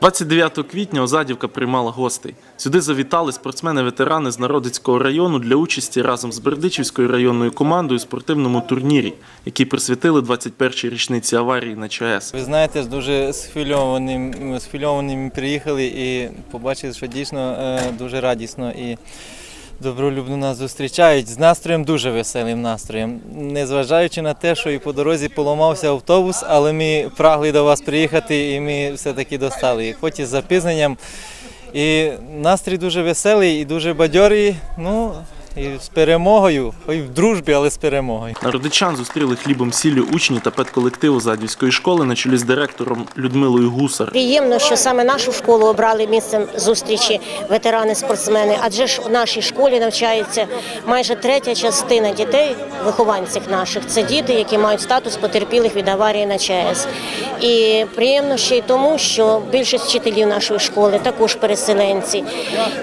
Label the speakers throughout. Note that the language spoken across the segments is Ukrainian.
Speaker 1: 29 квітня Озадівка приймала гостей. Сюди завітали спортсмени-ветерани з Народицького району для участі разом з Бердичівською районною командою у спортивному турнірі, який присвятили 21-й річниці аварії на ЧАЕС.
Speaker 2: Ви знаєте, з дуже схвильованим приїхали і побачили, що дійсно е, дуже радісно і добролюбно нас зустрічають з настроєм дуже веселим настроєм. Незважаючи на те, що і по дорозі поламався автобус, але ми прагли до вас приїхати і ми все-таки достали. їх, Хоч і з запізненням. І настрій дуже веселий і дуже бадьорий. Ну і з перемогою, і в дружбі, але з перемогою.
Speaker 1: Народичан зустріли хлібом сіллю учні та педколективу Задівської школи на чолі з директором Людмилою Гусар.
Speaker 3: Приємно, що саме нашу школу обрали місцем зустрічі ветерани-спортсмени, адже ж у нашій школі навчається майже третя частина дітей, вихованців наших. Це діти, які мають статус потерпілих від аварії на ЧАЕС. І приємно ще й тому, що більшість вчителів нашої школи також переселенці.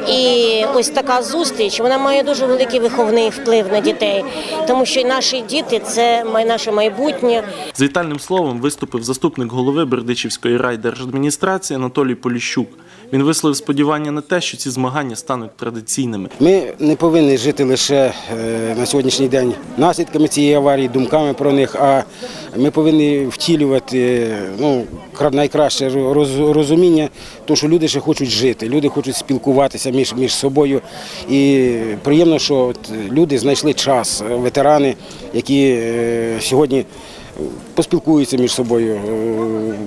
Speaker 3: І ось така зустріч вона має дуже великий виховний вплив на дітей, тому що наші діти це наше майбутнє.
Speaker 1: З вітальним словом виступив заступник голови Бердичівської райдержадміністрації Анатолій Поліщук. Він висловив сподівання на те, що ці змагання стануть традиційними.
Speaker 4: Ми не повинні жити лише е, на сьогоднішній день наслідками цієї аварії, думками про них, а ми повинні втілювати ну, кра- найкраще розуміння, тому що люди ще хочуть жити, люди хочуть спілкуватися між, між собою. І приємно, що от люди знайшли час, ветерани, які е, сьогодні поспілкуються між собою,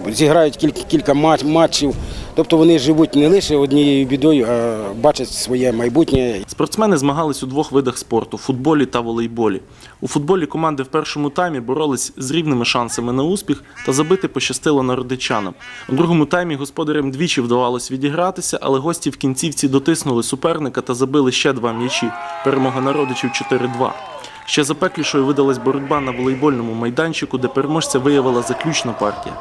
Speaker 4: е, зіграють кілька матчів. Тобто вони живуть не лише однією бідою, а бачать своє майбутнє.
Speaker 1: Спортсмени змагались у двох видах спорту футболі та волейболі. У футболі команди в першому таймі боролись з рівними шансами на успіх та забити пощастило народичанам. У другому таймі господарям двічі вдавалось відігратися, але гості в кінцівці дотиснули суперника та забили ще два м'ячі. Перемога народичів 4-2. Ще запеклішою видалась боротьба на волейбольному майданчику, де переможця виявила заключна партія.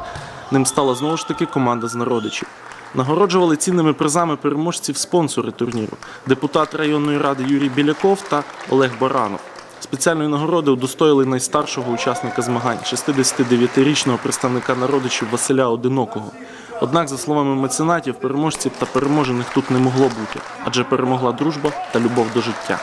Speaker 1: Ним стала знову ж таки команда з народичів. Нагороджували цінними призами переможців спонсори турніру депутат районної ради Юрій Біляков та Олег Баранов. Спеціальної нагороди удостоїли найстаршого учасника змагань 69-річного представника народичів Василя Одинокого. Однак, за словами меценатів, переможців та переможених тут не могло бути, адже перемогла дружба та любов до життя.